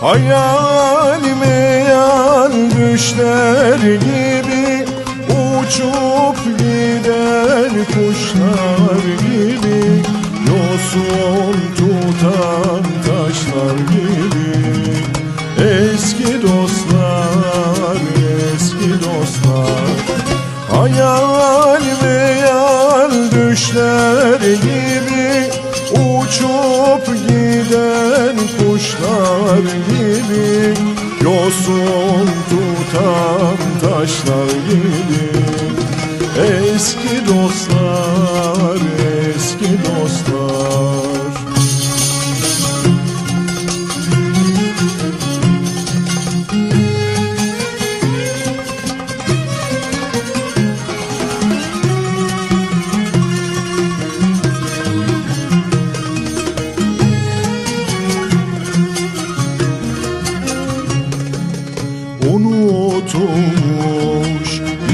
Hayal meyal düşler gibi Uçup giden kuşlar gibi Yosun tutan taşlar gibi. Eski dostlar, eski dostlar Hayal kuşlar gibi Yosun tutan taşlar gibi. Eski dostlar, eski dostlar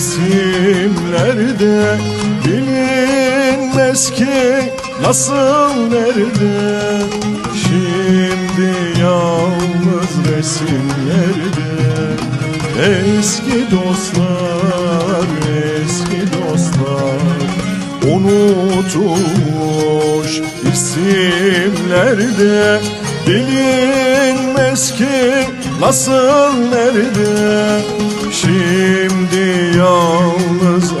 unutulmuş isimlerde bilinmez ki nasıl nerede? Şimdi yalnız resimlerde eski dostlar eski dostlar unutulmuş isimlerde. Bilinmez ki nasıl nerede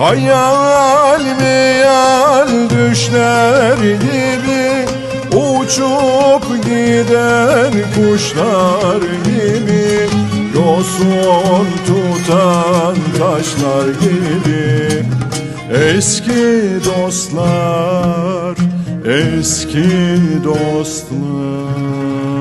Hayal meyal düşler gibi Uçup giden kuşlar gibi Yosun tutan taşlar gibi. Eski dostlar, eski dostlar